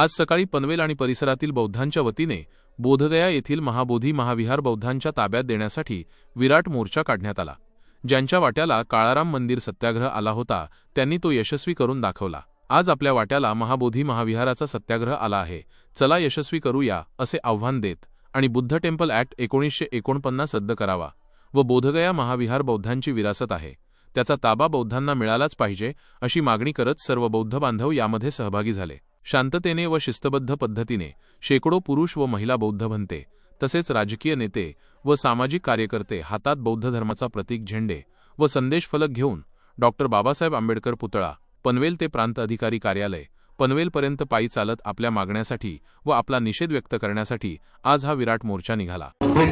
आज सकाळी पनवेल आणि परिसरातील बौद्धांच्या वतीने बोधगया येथील महाबोधी महाविहार बौद्धांच्या ताब्यात देण्यासाठी विराट मोर्चा काढण्यात आला. ज्यांच्या वाट्याला काळाराम मंदिर सत्याग्रह आला होता त्यांनी तो यशस्वी करून दाखवला. आज आपल्या वाट्याला महाबोधी महाविहाराचा सत्याग्रह आला आहे. चला यशस्वी करूया असे आव्हान देत आणि बुद्ध टेम्पल ऍक्ट एकोणीसशे एकोणपन्नास रद्द करावा व बोधगया महाविहार बौद्धांची विरासत आहे. त्याचा ताबा बौद्धांना मिळालाच पाहिजे अशी मागणी करत सर्व बौद्ध बांधव यामध्ये सहभागी झाले. शांततेने व शिस्तबद्ध पद्धतीने शेकडो पुरुष व महिला बौद्ध बनते. तसेच राजकीय नेते व सामाजिक कार्यकर्ते हातात बौद्ध धर्माचा प्रतीक झेंडे व संदेश फलक घेऊन डॉक्टर बाबासाहेब आंबेडकर पुतळा पनवेल ते प्रांत अधिकारी कार्यालय पनवेलपर्यंत पायी चालत आपल्या मागण्यासाठी व आपला निषेध व्यक्त करण्यासाठी आज हा विराट मोर्चा निघाला. हे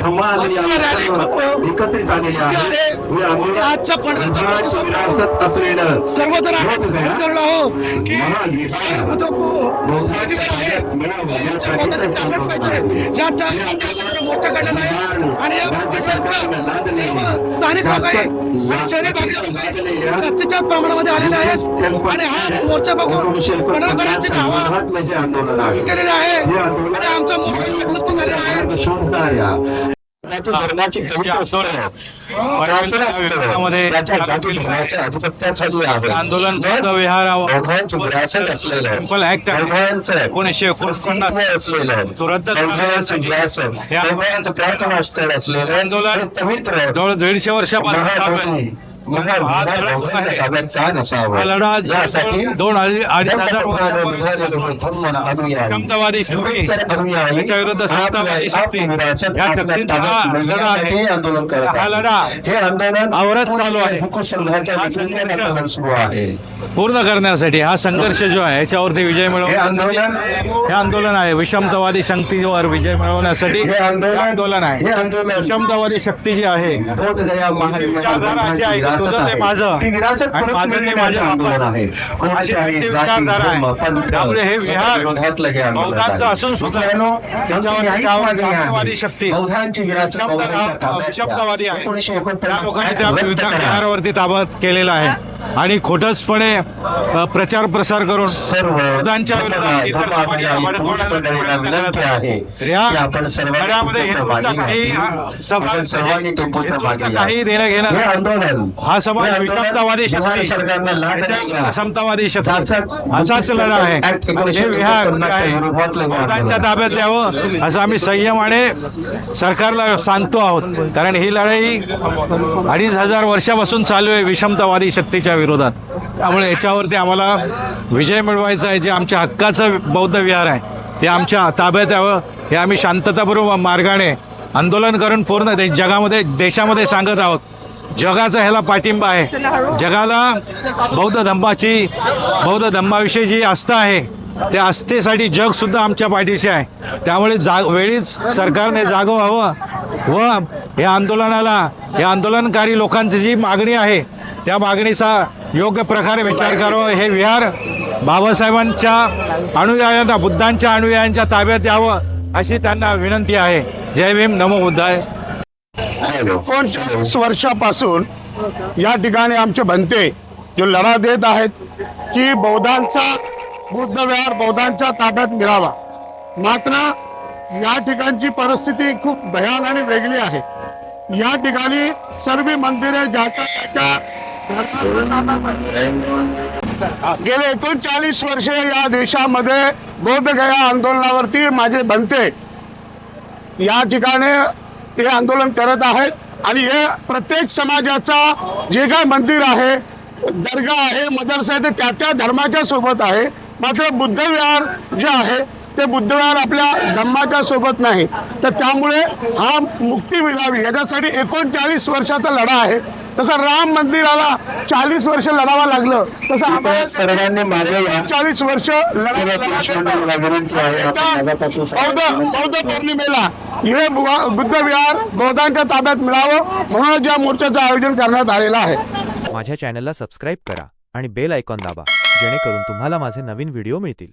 स्थानिक प्रमाणामध्ये आलेले आहेत. आणि हा मोर्चा बघून नावं हे आंदोलन केलेले आहे. हे आणि आमचा मोर्चा सक्सेसफुल झालेला आहे. धर्माची एकोणीसशे एकोणपन्नास रद्द असलेलं आंदोलन. जवळ दीडशे वर्षापासून हा यासाठी दोन अडीच हजार शक्ती. विरुद्ध शक्ती. या शक्तींचा हा लढा आहे. आंदोलन करत हा. लढा. हे आंदोलन आवरत चालू आहे. सुरू आहे. पूर्ण करण्यासाठी हा संघर्ष जो आहे याच्यावरती विजय हे मिळवण्यासाठी आंदोलन हे आंदोलन आहे. विषमतावादी शक्तीवर विजय मिळवण्यासाठी हे आंदोलन आहे. हे विषमतावादी शक्ती जी आहे बोधगया विचारधारा अशी आहे की तुझं ते माझं ती विरासत आणि परत माझं ते मिळण्याचं माझ्या आंदोलन बापाचं. आहे अशी कोणत्याही त्यांची जाती, विचारधारा धर्म, आहे पंथ त्यामुळे हे विहार विरोधातलं हे आंदोलन बौद्धांचं आहे. असून सुद्धा मित्रांनो, त्याच्यावर त्यांची न्यायिक गाव- मागणी आहे. गाववादी शक्ती बौद्धांची विरासत विषमता- बौद्धांच्या ताब्यात विषमतावादी द्या. आहे. एकोणीसशे त्या एकोणपन्नास लोकांनी ऍक्ट त्या रद्द विधा- करा. विहारावरती ताबा केलेला आहे आणि खोटसपणे अ, प्रचार प्रसार करून सर्व बौद्धांच्या विरोधात इतर विनंती आहे. या की आपण सर्वांनी मागे काही सर्वांनी देणं घेणं हे. आंदोलन हा समाज विषमतावादी शक्ती. समतावादी शक्ती. असाच लढा आहे. ऍक्ट एकोणीसशे विहार जे एकोणपन्नासच्या आहे. विरोधातलं बौद्धांच्या आंदोलन. ताब्यात द्यावं असं आम्ही संयमाने सरकारला सांगतो आहोत. कारण ही लढाई अडीच हजार वर्षापासून चालू आहे विषमतावादी शक्तीच्या विरोधात. त्यामुळे याच्यावरती आम्हाला विजय मिळवायचा आहे. जे आमच्या हक्काचं बौद्ध विहार आहे ते आमच्या ताब्यात यावं. हे आम्ही शांततापूर्व मार्गाने आंदोलन करून पूर्ण देश जगामध्ये देशामध्ये सांगत आहोत. जगाचा ह्याला पाठिंबा आहे. जगाला बौद्ध धम्माची बौद्ध धम्माविषयी जी आस्था आहे त्या आस्थेसाठी जगसुद्धा आमच्या पाठीशी आहे. त्यामुळे जाग वेळीच सरकारने जागं व्हावं व या आंदोलनाला या आंदोलनकारी लोकांची जी मागणी आहे त्या मागणीचा योग्य प्रकारे विचार करावा. हे विहार बाबासाहेबांच्या अनुयायांना बुद्धांच्या अनुयायांच्या ताब्यात यावं अशी त्यांना विनंती आहे. जय भीम. नमो बुद्धाय. एकोणचाळीस वर्षापासून या ठिकाणी आमचे बनते जो लढा देत आहेत की बौद्धांचा बुद्ध विहार बौद्धांच्या ताब्यात मिळावा. मात्र या ठिकाणची परिस्थिती खूप भयान आणि वेगळी आहे. या ठिकाणी सर्व मंदिरे ज्याच्या त्याच्या गेले एकोणचाळीस वर्षे या देशामध्ये बौद्धगया आंदोलनावरती माझे बनते. या ठिकाणी हे आंदोलन करत आहेत आणि हे प्रत्येक समाजाचा जे काय मंदिर आहे दर्गा आहे मदरसा आहे ते त्या त्या धर्माच्या सोबत आहे. मात्र बुद्धविहार जे आहे ते बुद्धविहार आपल्या धर्माच्या सोबत नाही. तर त्यामुळे हा मुक्ती मिळावी याच्यासाठी एकोणचाळीस वर्षाचा लढा आहे. तसं राम मंदिराला चाळीस वर्ष लढावं लागलं. तसं सर्वांनी चाळीस वर्ष बौद्ध पौर्णिमेला हे बुद्ध विहार बौद्धांच्या ताब्यात मिळावं म्हणून या मोर्चाचं आयोजन करण्यात आलेलं आहे. माझ्या चॅनलला सबस्क्राईब करा आणि बेल आयकॉन दाबा जेणेकरून तुम्हाला माझे नवीन व्हिडिओ मिळतील.